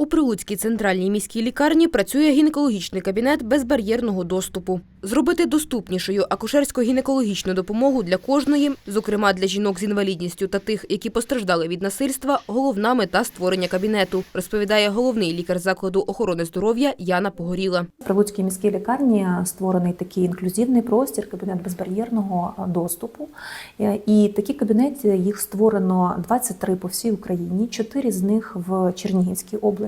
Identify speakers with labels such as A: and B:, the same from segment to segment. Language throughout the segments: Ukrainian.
A: У Прилуцькій центральній міській лікарні працює гінекологічний кабінет безбар'єрного доступу. Зробити доступнішою акушерсько-гінекологічну допомогу для кожної, зокрема для жінок з інвалідністю та тих, які постраждали від насильства, головна мета створення кабінету, розповідає головний лікар закладу охорони здоров'я Яна Погоріла.
B: В Прилуцькій міській лікарні створений такий інклюзивний простір, кабінет безбар'єрного доступу. Е, І такі кабінети їх створено 23 по всій Україні, 4 з них в Чернігівській області.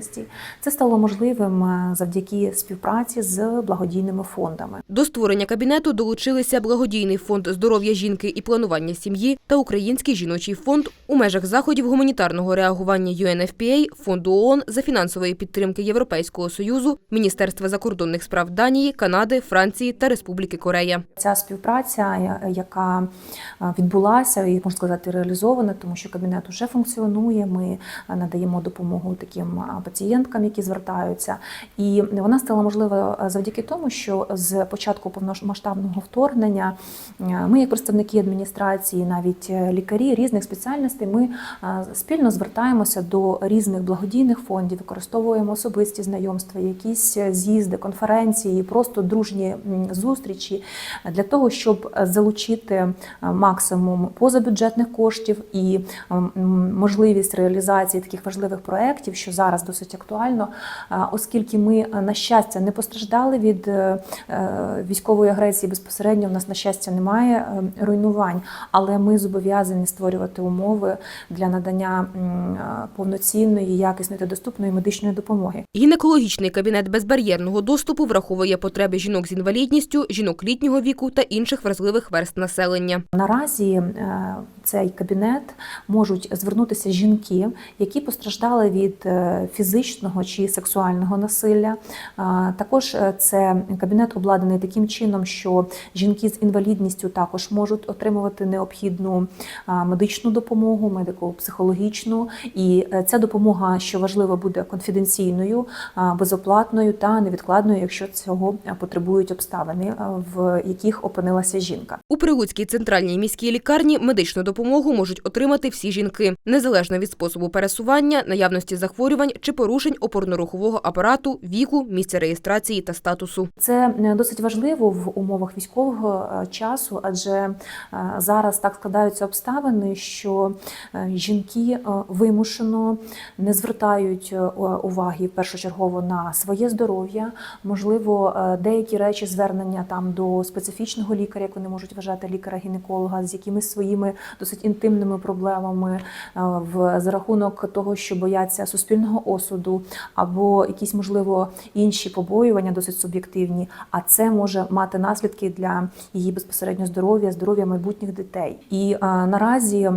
B: Це стало можливим е, завдяки співпраці з благодійними фондами.
A: До створення кабінету долучилися благодійний фонд здоров'я жінки і планування сім'ї та Український жіночий фонд у межах заходів гуманітарного реагування UNFPA, фонду ООН за фінансової підтримки Європейського союзу, Міністерства закордонних справ Данії, Канади, Франції та Республіки Корея.
B: Ця співпраця, яка е, відбулася і можна сказати реалізована, тому що кабінет вже функціонує. Ми е, надаємо допомогу таким е, пацієнткам, які звертаються, і вона стала можлива е, завдяки тому, що з початку повномасштабного вторгнення е, ми, як представники адміністрації, навіть е, лікарі різних спеціальностей, ми спільно звертаємося до різних благодійних фондів, використовуємо особисті знайомства, якісь з'їзди, конференції, просто дружні зустрічі для того, щоб залучити максимум позабюджетних коштів і можливість реалізації таких важливих проєктів, що зараз досить актуально, е, оскільки ми е, на щастя не постраждали від е, е, військової агресії безпосередньо. У нас на щастя немає е, руйнувань, але ми зобов'язані створювати умови для надання повноцінної, якісної та доступної медичної допомоги.
A: Гінекологічний кабінет безбар'єрного доступу враховує потреби жінок з інвалідністю, жінок літнього віку та інших вразливих верст населення.
B: Наразі цей кабінет можуть звернутися жінки, які постраждали від е, фізичного чи сексуального насилля. Також е, це кабінет обладнаний таким чином, що жінки з інвалідністю також можуть отримувати необхідну медичну допомогу, медико-психологічну. І е, ця допомога, що важливо, буде конфіденційною, безоплатною та невідкладною, якщо цього е, потребують обставини, в яких опинилася жінка.
A: У Прилуцькій центральній міській лікарні медичну допомогу можуть отримати всі жінки, незалежно від способу пересування, наявності захворювань чи порушень опорно-рухового апарату, віку, місця реєстрації та статусу.
B: Це е, досить важливо в умовах військового е, часу, адже е, зараз так складаються обставини, що жінки вимушено не звертають уваги першочергово на своє здоров'я. Можливо, деякі речі звернення там до специфічного лікаря, як вони можуть вважати лікаря-гінеколога, з якимись своїми досить інтимними проблемами в за рахунок того, що бояться суспільного осуду, або якісь можливо інші побоювання, досить суб'єктивні. А це може мати наслідки для її безпосередньо здоров'я, здоров'я майбутніх дітей. І е, наразі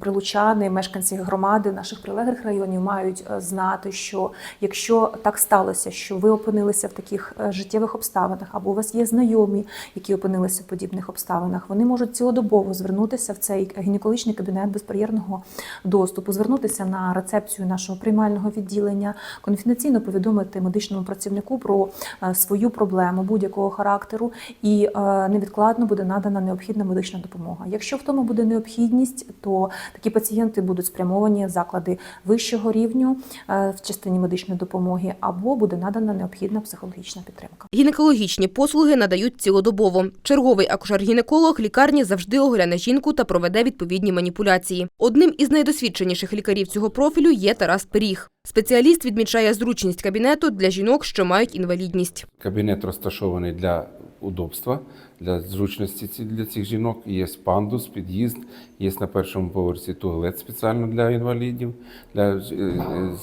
B: прилучани, мешканці громади наших прилеглих районів мають е, знати, що якщо так сталося, що ви опинилися в таких е, життєвих обставинах, або у вас є знайомі, які опинилися в подібних обставинах, вони можуть цілодобово звернутися в цей гінекологічний кабінет безбар'єрного доступу, звернутися на рецепцію нашого приймального відділення, конфіденційно повідомити медичному працівнику про е, свою проблему будь-якого характеру, і е, невідкладно буде надана необхідна медична допомога. Якщо в тому буде необхідність, то такі пацієнти будуть спрямовані в заклади вищого рівню е, в частині медичної допомоги, або буде надана необхідна психологічна підтримка.
A: Гінекологічні послуги надають цілодобово. Черговий акушер-гінеколог лікарні завжди огляне жінку та проведе відповідні маніпуляції. Одним із найдосвідченіших лікарів цього профілю є Тарас Пиріг. Спеціаліст відмічає зручність кабінету для жінок, що мають інвалідність.
C: Кабінет розташований для удобства, для зручності для цих жінок. Є пандус, під'їзд, є на першому поверсі туалет спеціально для інвалідів, для, е,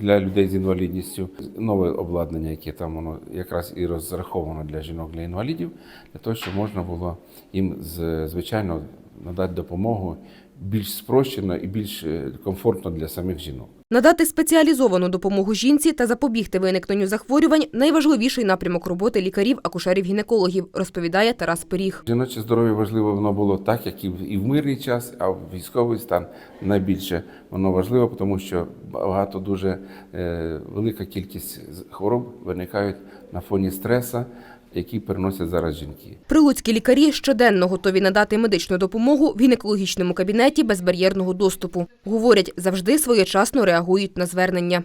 C: для людей з інвалідністю. Нове обладнання, яке там воно якраз і розраховано для жінок, для інвалідів, для того, щоб можна було їм з- звичайно надати допомогу більш спрощено і більш е, комфортно для самих жінок.
A: Надати спеціалізовану допомогу жінці та запобігти виникненню захворювань найважливіший напрямок роботи лікарів, акушерів-гінекологів, розповідає Тарас Пиріг.
C: Жіноче здоров'я важливо воно було так, як і в і в мирний час, а в військовий стан найбільше воно важливо, тому що багато дуже е, велика кількість хвороб виникають на фоні стреса, який переносять зараз жінки.
A: Прилуцькі лікарі щоденно готові надати медичну допомогу в гінекологічному кабінеті безбар'єрного доступу. Говорять, завжди своєчасно реагують на звернення.